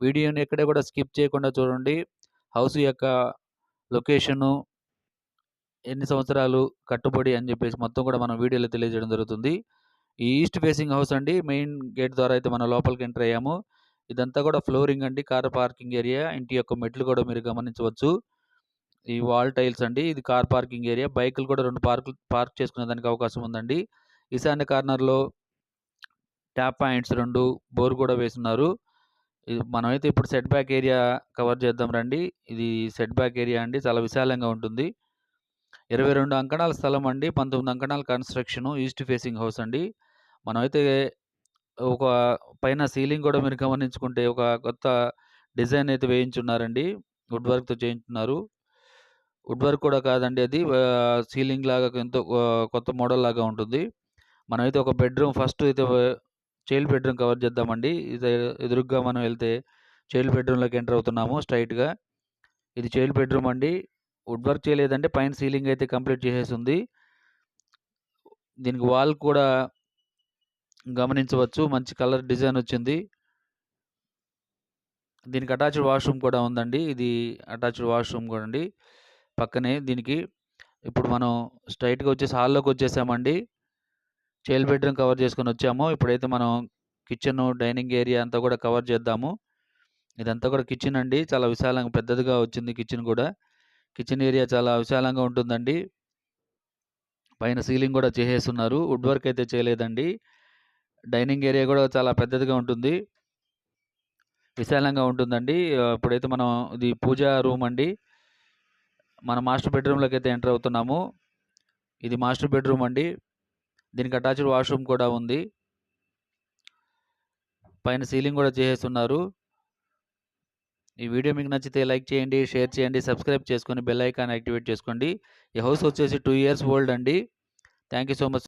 వీడియోని ఎక్కడ కూడా స్కిప్ చేయకుండా చూడండి. హౌస్ యొక్క లొకేషను ఎన్ని సంవత్సరాలు కట్టుబడి అని చెప్పేసి మొత్తం కూడా మనం వీడియోలో తెలియజేయడం జరుగుతుంది. ఈ ఈస్ట్ ఫేసింగ్ హౌస్ అండి. మెయిన్ గేట్ ద్వారా అయితే మనం లోపలికి ఎంటర్ అయ్యాము. ఇదంతా కూడా ఫ్లోరింగ్ అండి. Car parking area. ఇంటి యొక్క మెట్లు కూడా మీరు గమనించవచ్చు. ఈ వాల్ టైల్స్ అండి. ఇది కార్ పార్కింగ్ ఏరియా. బైకులు కూడా రెండు పార్కులు పార్క్ చేసుకునేదానికి అవకాశం ఉందండి. ఈశాన్య కార్నర్‌లో ట్యాప్ పాయింట్స్ రెండు బోర్ కూడా వేసున్నారు. ఇది మనమైతే ఇప్పుడు సెట్ బ్యాక్ ఏరియా కవర్ చేద్దాం రండి. ఇది సెట్ బ్యాక్ ఏరియా అండి. చాలా విశాలంగా ఉంటుంది. 22 అంకణాల స్థలం అండి. 19 అంకణాల కన్‌స్ట్రక్షను. ఈస్ట్ ఫేసింగ్ హౌస్ అండి. మనమైతే ఒక పైన సీలింగ్ కూడా మీరు గమనించుకుంటే ఒక కొత్త డిజైన్ అయితే వేయించున్నారండి. వుడ్ వర్క్‌తో చేయించున్నారు. వుడ్ వర్క్ కూడా కాదండి అది. సీలింగ్ లాగా ఎంతో కొత్త మోడల్ లాగా ఉంటుంది. మనమైతే ఒక బెడ్‌రూమ్ ఫస్ట్ అయితే చైల్డ్ బెడ్‌రూమ్ కవర్ చేద్దామండి. ఇది ఎదురుగ్గా మనం వెళ్తే చైల్డ్ బెడ్‌రూమ్‌లోకి ఎంటర్ అవుతున్నాము స్ట్రైట్గా ఇది చైల్డ్ బెడ్‌రూమ్ అండి. వుడ్ వర్క్ చేయలేదంటే పైన సీలింగ్ అయితే కంప్లీట్ చేసేసింది దీనికి వాల్ కూడా గమనించవచ్చు. మంచి కలర్ డిజైన్ వచ్చింది. దీనికి అటాచ్డ్ వాష్‌రూమ్ కూడా ఉందండి. ఇది అటాచ్డ్ వాష్‌రూమ్ కూడా అండి. పక్కనే దీనికి ఇప్పుడు మనం స్ట్రైట్గా వచ్చేసి హాల్‌లోకి వచ్చేసామండి. చైల్డ్ బెడ్‌రూమ్ కవర్ చేసుకొని వచ్చాము. ఇప్పుడైతే మనం కిచెను, డైనింగ్ ఏరియా అంతా కూడా కవర్ చేద్దాము. ఇదంతా కూడా కిచెన్ అండి. చాలా విశాలంగా పెద్దదిగా వచ్చింది కిచెన్ కూడా. కిచెన్ ఏరియా చాలా విశాలంగా ఉంటుందండి. పైన సీలింగ్ కూడా చేసేసున్నారు. వుడ్ వర్క్ అయితే చేయలేదండి. డైనింగ్ ఏరియా కూడా చాలా పెద్దదిగా ఉంటుంది. విశాలంగా ఉంటుందండి. ఇప్పుడైతే మనం ఇది పూజా రూమ్ అండి. మన మాస్టర్ బెడ్‌రూమ్‌లోకి అయితే ఎంటర్ అవుతున్నాము. ఇది మాస్టర్ బెడ్‌రూమ్ అండి. దీనికి అటాచ్డ్ వాష్‌రూమ్ కూడా ఉంది. పైన సీలింగ్ కూడా చేసేసున్నారు. ఈ వీడియో మీకు నచ్చితే లైక్ చేయండి, షేర్ చేయండి, సబ్స్క్రైబ్ చేసుకొని బెల్ ఐకాన్ యాక్టివేట్ చేసుకోండి. ఈ హౌస్ వచ్చేసి 2 ఇయర్స్ ఓల్డ్ అండి. Thank you so much.